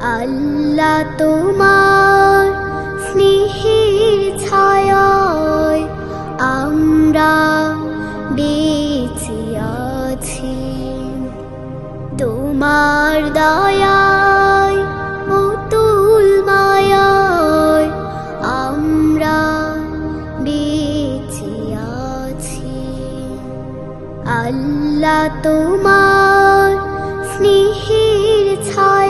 আল্লাহ তোমার স্নেহের ছায়ায় আমরা বেঁচে আছি। তোমার দয়ায়, অতুল মায়ায় আমরা বেঁচে আছি। আল্লাহ তোমার স্নেহের ছায়ায়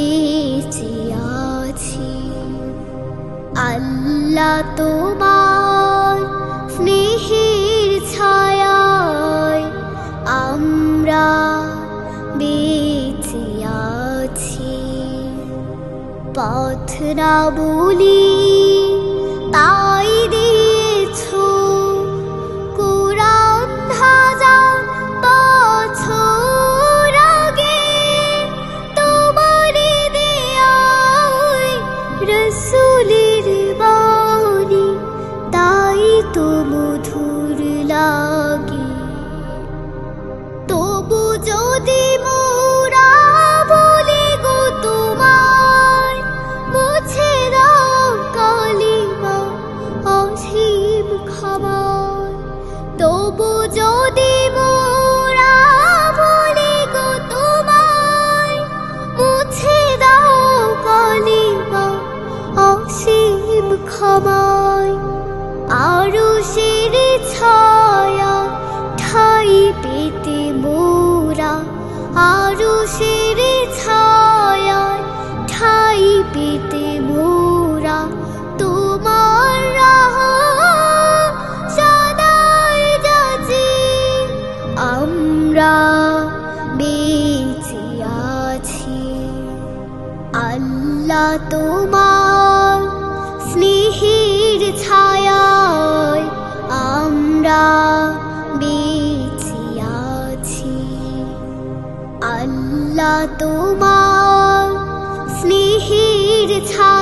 বেঁচে আল্লাহ তোমার স্নেহের আমরা পথ না বলি লাগে। তবু যদি মোরা বলি গো তোমায়, মুছে দাও খাবার তবু যদি মুছে দাও ক্ষমায়। তোমার স্নেহের ছায়ায় আমরা বেছিয়াছি আল্লাহ তোমার স্নেহের ছায়